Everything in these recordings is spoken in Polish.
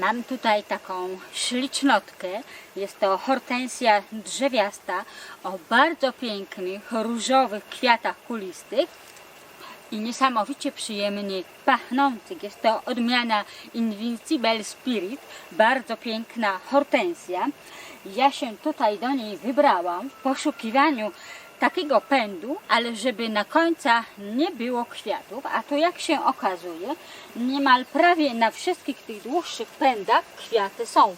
Mam tutaj taką ślicznotkę. Jest to hortensja drzewiasta o bardzo pięknych, różowych kwiatach kulistych i niesamowicie przyjemnie pachnących. Jest to odmiana Invincible Spirit, bardzo piękna hortensja. Ja się tutaj do niej wybrałam w poszukiwaniu takiego pędu, ale żeby na końca nie było kwiatów, a to jak się okazuje, niemal prawie na wszystkich tych dłuższych pędach kwiaty są.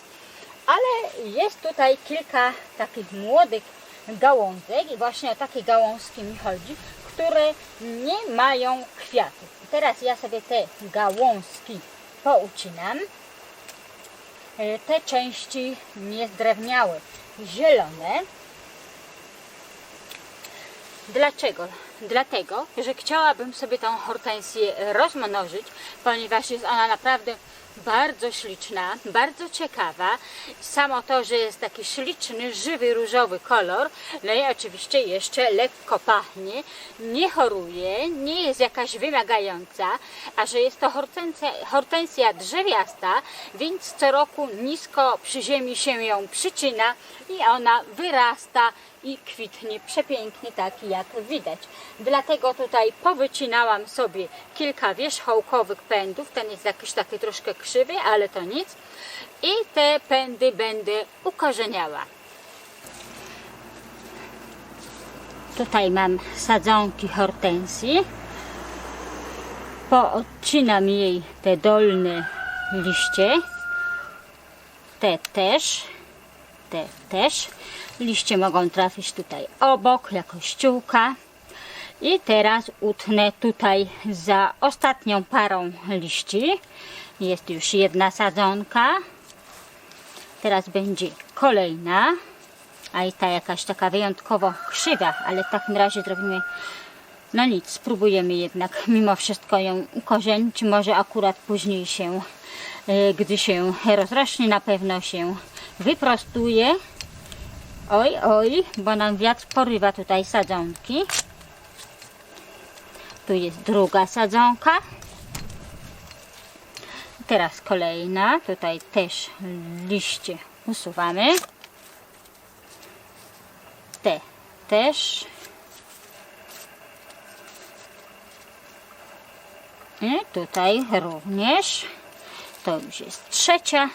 Ale jest tutaj kilka takich młodych gałązek i właśnie o takie gałązki mi chodzi, które nie mają kwiatów. Teraz ja sobie te gałązki poucinam. E, Te części niezdrewniałe, zielone. Dlaczego? Dlatego, że chciałabym sobie tą hortensję rozmnożyć, ponieważ jest ona naprawdę bardzo śliczna, bardzo ciekawa. Samo to, że jest taki śliczny, żywy, różowy kolor, no i oczywiście jeszcze lekko pachnie, nie choruje, nie jest jakaś wymagająca, a że jest to hortensja, hortensja drzewiasta, więc co roku nisko przy ziemi się ją przycina i ona wyrasta i kwitnie przepięknie, tak jak widać. Dlatego tutaj powycinałam sobie kilka wierzchołkowych pędów. Ten jest jakiś taki troszkę krzywy, ale to nic. I te pędy będę ukorzeniała. Tutaj mam sadzonki hortensji. Poodcinam jej te dolne liście. Te też te też. Liście mogą trafić tutaj obok, jako ściółka. I teraz utnę tutaj za ostatnią parą liści. Jest już jedna sadzonka. Teraz będzie kolejna. A i ta jakaś taka wyjątkowo krzywa, ale w takim razie zrobimy no nic, spróbujemy jednak mimo wszystko ją ukorzenić. Może akurat później się, e, gdy się rozrośnie, na pewno się wyprostuje. Oj, oj, bo nam wiatr porywa tutaj sadzonki. Tu jest druga sadzonka. Teraz kolejna. Tutaj też liście usuwamy. Te też. I tutaj również. To już jest trzecia.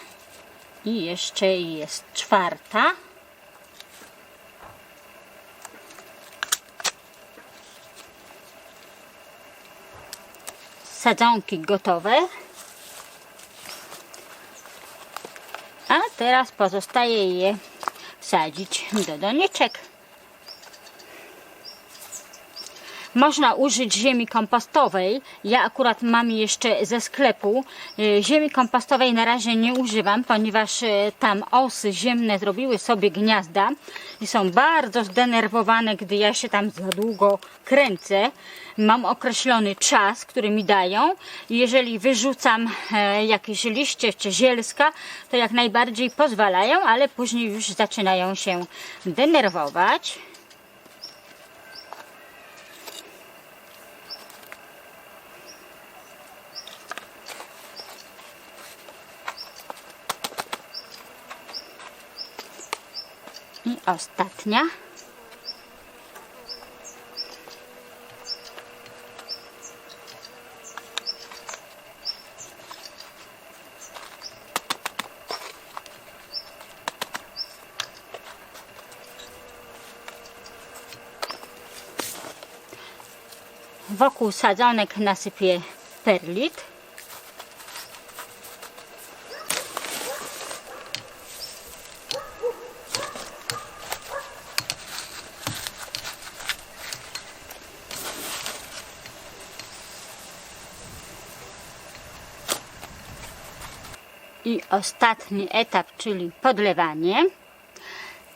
I jeszcze jest czwarta. Sadzonki gotowe. A teraz pozostaje je wsadzić do doniczek. Można użyć ziemi kompostowej. Ja akurat mam jeszcze ze sklepu. E, Ziemi kompostowej na razie nie używam, ponieważ e, tam osy ziemne zrobiły sobie gniazda i są bardzo zdenerwowane, gdy ja się tam za długo kręcę. Mam określony czas, który mi dają. Jeżeli wyrzucam e, jakieś liście czy zielska, to jak najbardziej pozwalają, ale później już zaczynają się denerwować. Ostatnia. Wokół sadzonek nasypię perlit. I ostatni etap, czyli podlewanie.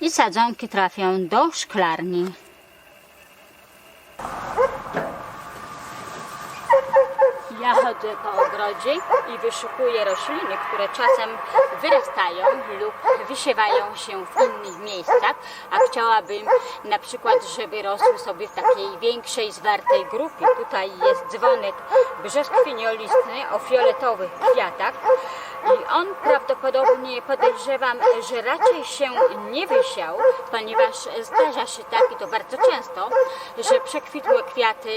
I sadzonki trafią do szklarni. Ja chodzę po ogrodzie i wyszukuję rośliny, które czasem wyrastają lub wysiewają się w innych miejscach, a chciałabym na przykład, żeby rosły sobie w takiej większej, zwartej grupie. Tutaj jest dzwonek brzoskwiniolistny o fioletowych kwiatach. I on prawdopodobnie podejrzewam, że raczej się nie wysiał, ponieważ zdarza się tak i to bardzo często, że przekwitłe kwiaty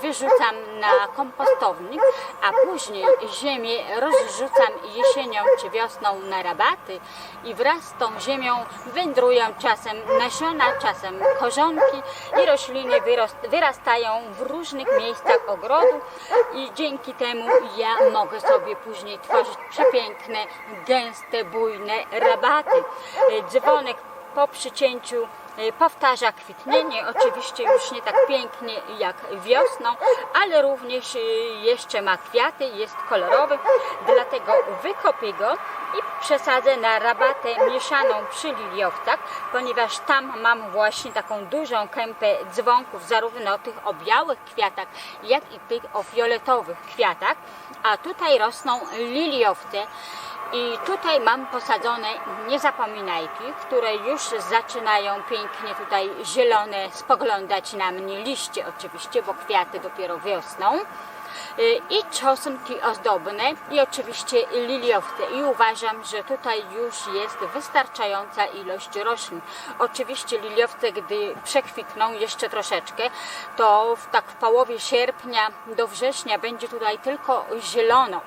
wyrzucam na kompostownik, a później ziemię rozrzucam jesienią czy wiosną na rabaty i wraz z tą ziemią wędrują czasem nasiona, czasem korzonki i rośliny wyrastają w różnych miejscach ogrodu i dzięki temu ja mogę sobie później tworzyć przepiękne, gęste, bujne rabaty. E, Dzwonek po przycięciu e, powtarza kwitnienie, oczywiście już nie tak pięknie jak wiosną, ale również e, jeszcze ma kwiaty, jest kolorowy, dlatego wykopię go i przesadzę na rabatę mieszaną przy liliowcach, ponieważ tam mam właśnie taką dużą kępę dzwonków, zarówno tych o białych kwiatach, jak i tych o fioletowych kwiatach, a tutaj rosną liliowce. I tutaj mam posadzone niezapominajki, które już zaczynają pięknie tutaj zielone spoglądać na mnie, liście oczywiście, bo kwiaty dopiero wiosną. Y, I czosnki ozdobne i oczywiście liliowce. I uważam, że tutaj już jest wystarczająca ilość roślin. Oczywiście liliowce, gdy przekwitną jeszcze troszeczkę, to w, tak w połowie sierpnia do września będzie tutaj tylko zielono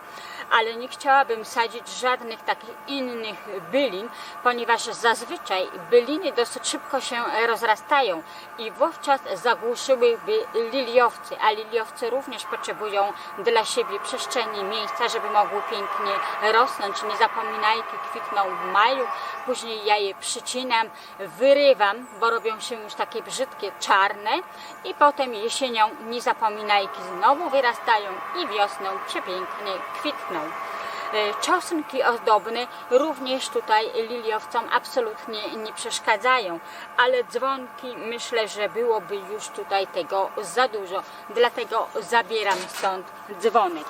ale nie chciałabym sadzić żadnych takich innych bylin, ponieważ zazwyczaj byliny dosyć szybko się rozrastają i wówczas zagłuszyłyby liliowce, a liliowce również potrzebują dla siebie przestrzeni, miejsca, żeby mogły pięknie rosnąć. Nie zapominajki kwitną w maju, później ja je przycinam, wyrywam, bo robią się już takie brzydkie, czarne i potem jesienią niezapominajki znowu wyrastają i wiosną przepięknie kwitną. E, Czosnki ozdobne również tutaj liliowcom absolutnie nie przeszkadzają, ale dzwonki myślę, że byłoby już tutaj tego za dużo, dlatego zabieram stąd dzwonek.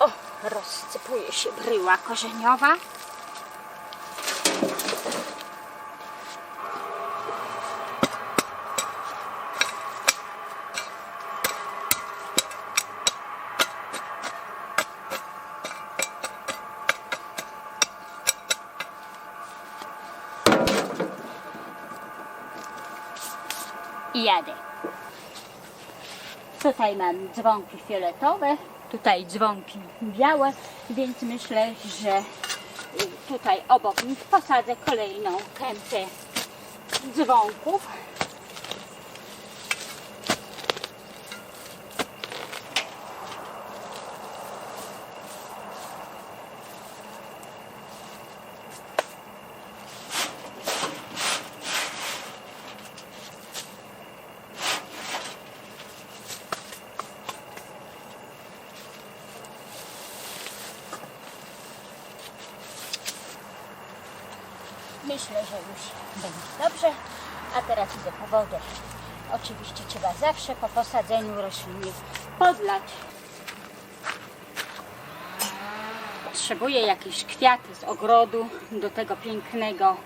O, rozsypuje się bryła korzeniowa. I jadę. Tutaj mam dzwonki fioletowe, tutaj dzwonki białe, więc myślę, że tutaj obok nich posadzę kolejną kępę dzwonków. Myślę, że już będzie dobrze. A teraz idę po wodę. Oczywiście trzeba zawsze po posadzeniu rośliny podlać. Potrzebuję jakieś kwiaty z ogrodu do tego pięknego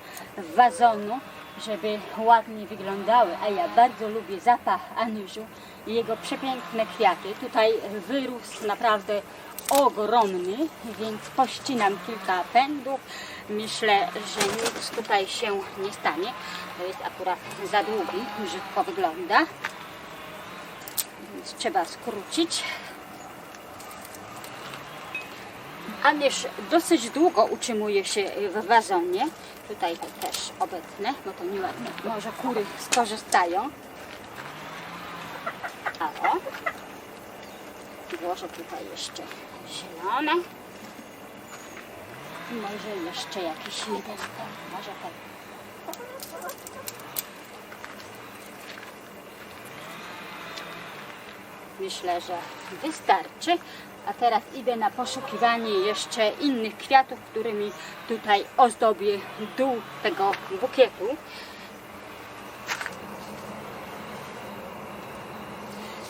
wazonu, żeby ładnie wyglądały. A ja bardzo lubię zapach anyżu i jego przepiękne kwiaty. Tutaj wyrósł naprawdę ogromny, więc pościnam kilka pędów. Myślę, że nic tutaj się nie stanie. To jest akurat za długi, brzydko wygląda. Więc trzeba skrócić. Anyż dosyć długo utrzymuje się w wazonie. Tutaj też obecne, bo to nieładne. Może kury skorzystają. A o. Włożę tutaj jeszcze zielone. I może jeszcze jakiś jeden. Może ten. Myślę, że wystarczy. A teraz idę na poszukiwanie jeszcze innych kwiatów, którymi tutaj ozdobię dół tego bukietu.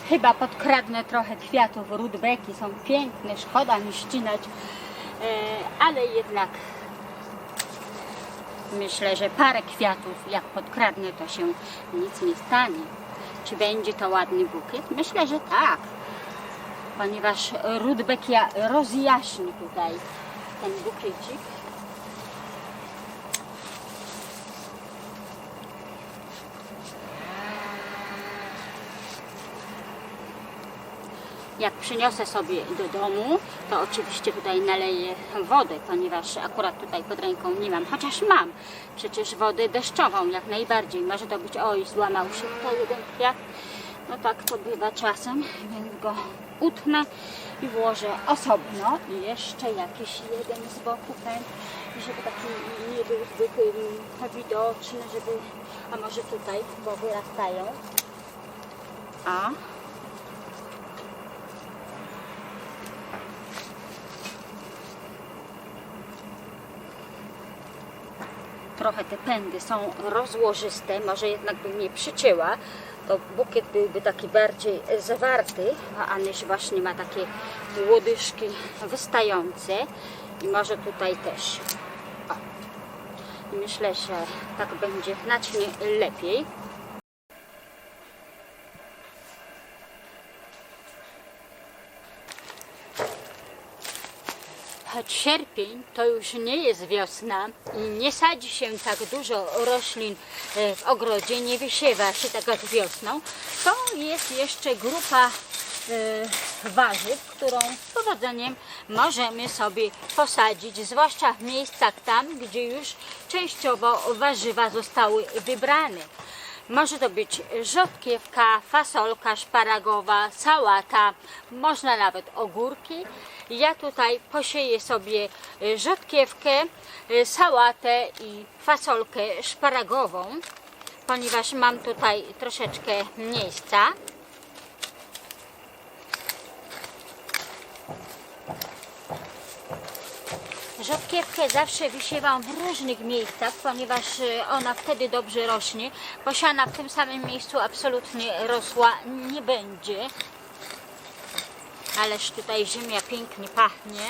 Chyba podkradnę trochę kwiatów rudbeki, są piękne, szkoda mi ścinać, e, ale jednak Myślę, że parę kwiatów, jak podkradnę, to się nic nie stanie. Czy będzie to ładny bukiet? Myślę, że tak. Ponieważ Rudbeck ja rozjaśni tutaj ten bukiecik. Jak przyniosę sobie do domu, to oczywiście tutaj naleję wodę, ponieważ akurat tutaj pod ręką nie mam, chociaż mam przecież wodę deszczową jak najbardziej. Może to być, oj, złamał się tutaj jeden kwiat. No tak to bywa czasem, więc go utnę i włożę osobno. I jeszcze jakiś jeden z boku pęd, żeby taki nie był zbyt um, widoczny, żeby, a może tutaj, bo wyrastają. A trochę te pędy są rozłożyste, może jednak bym je przycięła, to bukiet byłby taki bardziej zawarty, a Anyś właśnie ma takie łodyżki wystające i może tutaj też. O. Myślę, że tak będzie znacznie lepiej. Choć sierpień to już nie jest wiosna i nie sadzi się tak dużo roślin e, w ogrodzie, nie wysiewa się tak jak wiosną, to jest jeszcze grupa e, warzyw, którą z powodzeniem możemy sobie posadzić, zwłaszcza w miejscach tam, gdzie już częściowo warzywa zostały wybrane. Może to być rzodkiewka, fasolka szparagowa, sałata, można nawet ogórki. Ja tutaj posieję sobie y, rzodkiewkę, y, sałatę i fasolkę szparagową, ponieważ mam tutaj troszeczkę miejsca. Rzodkiewkę zawsze wysiewam w różnych miejscach, ponieważ y, ona wtedy dobrze rośnie. Posiana w tym samym miejscu absolutnie rosła nie będzie. Ależ tutaj ziemia pięknie pachnie.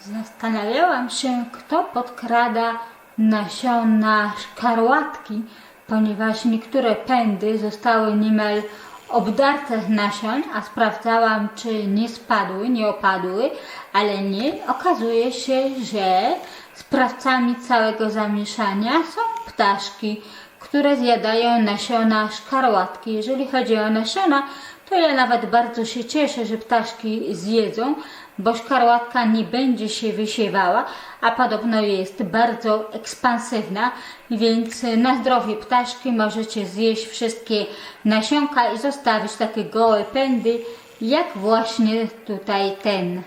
Zastanawiałam się, kto podkrada nasiona szkarłatki, ponieważ niektóre pędy zostały niemal obdarte z nasion, a sprawdzałam, czy nie spadły, nie opadły, ale nie. Okazuje się, że sprawcami całego zamieszania są ptaszki, które zjadają nasiona szkarłatki. Jeżeli chodzi o nasiona, to ja nawet bardzo się cieszę, że ptaszki zjedzą, bo szkarłatka nie będzie się wysiewała, a podobno jest bardzo ekspansywna, więc na zdrowie ptaszki możecie zjeść wszystkie nasionka i zostawić takie gołe pędy, jak właśnie tutaj ten.